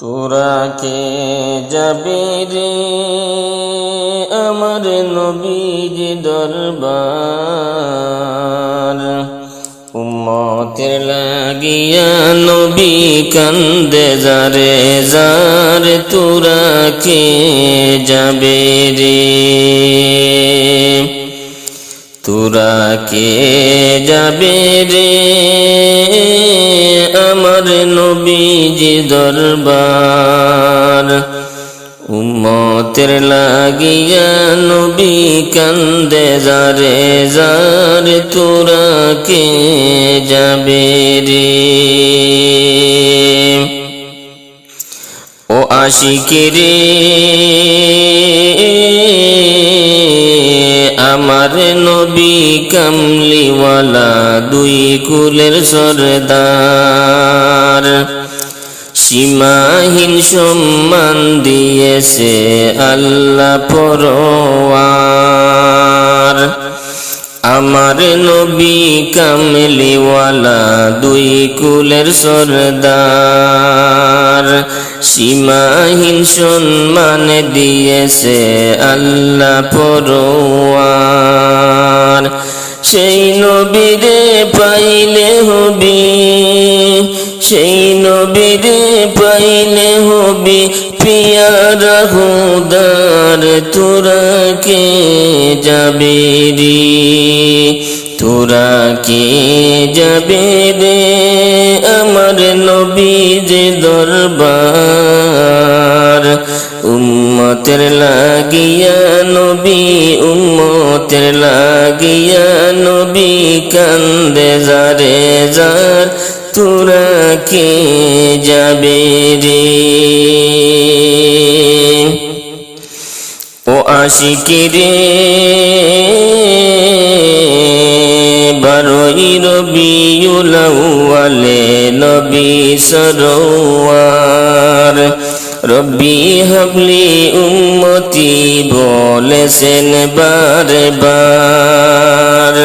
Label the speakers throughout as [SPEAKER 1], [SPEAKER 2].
[SPEAKER 1] তোরা কে যাবি রে? আমার নবীর দরবার। উম্মতের লাগিয়া নবী কান্দে যারে, যার তোরা কে যাবে রে? তোরা কে যাবে রে? নবীজি দরবার। উম্মতের লাগিয়া নবী কান্দে, যারে যার তোরা কে যাবে রে? ও আশিকিরে আমার নবী কামলিওয়ালা দুই কুলের সরদার। সীমাহীন সম্মান দিয়েছে আল্লাহ পরওয়ার আমার নবী কামলিওয়ালা দুই কুলের সরদার। সীমাহীন সম্মান দিয়েছে আল্লাহ পরওয়ার সেই নবীরে পাইলে হবি সেই নবীরে পাইলে হবি পিয়ারা হুদার তোরা কে যাবে তোরা কে যাবে রে আমার নবীর দরবার? উম্মতের লাগিয়া নবী, উম্মতের লাগিয়া নবী কান্দে যারে যার। তোরা কে যাবে রে? ও আশিকিরে বারোই রবিউলাউয়ালে নবী সরোয়ার। রব্বি হাবলি উম্মতি বলেছেন বারে বার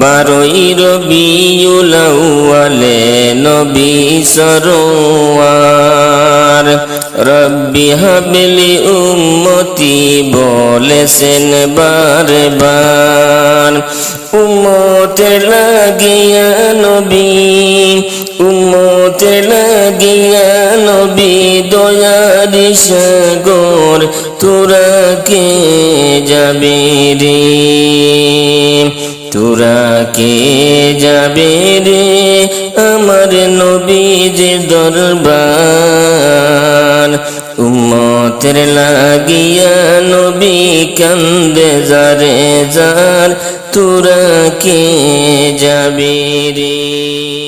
[SPEAKER 1] বারোই রবিউলাউয়ালে নবী সরোয়ার। রব্বি হাবলি উম্মতি বলেছেন বারে বার উম্মতে লাগিয়া নবী, উম্মতে লাগিয়া নবী, দয়ারি সাগর তোরা কে যাবে রে? তোরা কে যাবে রে আমার নবীজ দরবার? উম্মতের লাগিয়া নবী কান্দে যারে যার তোরা কে যাবে রে।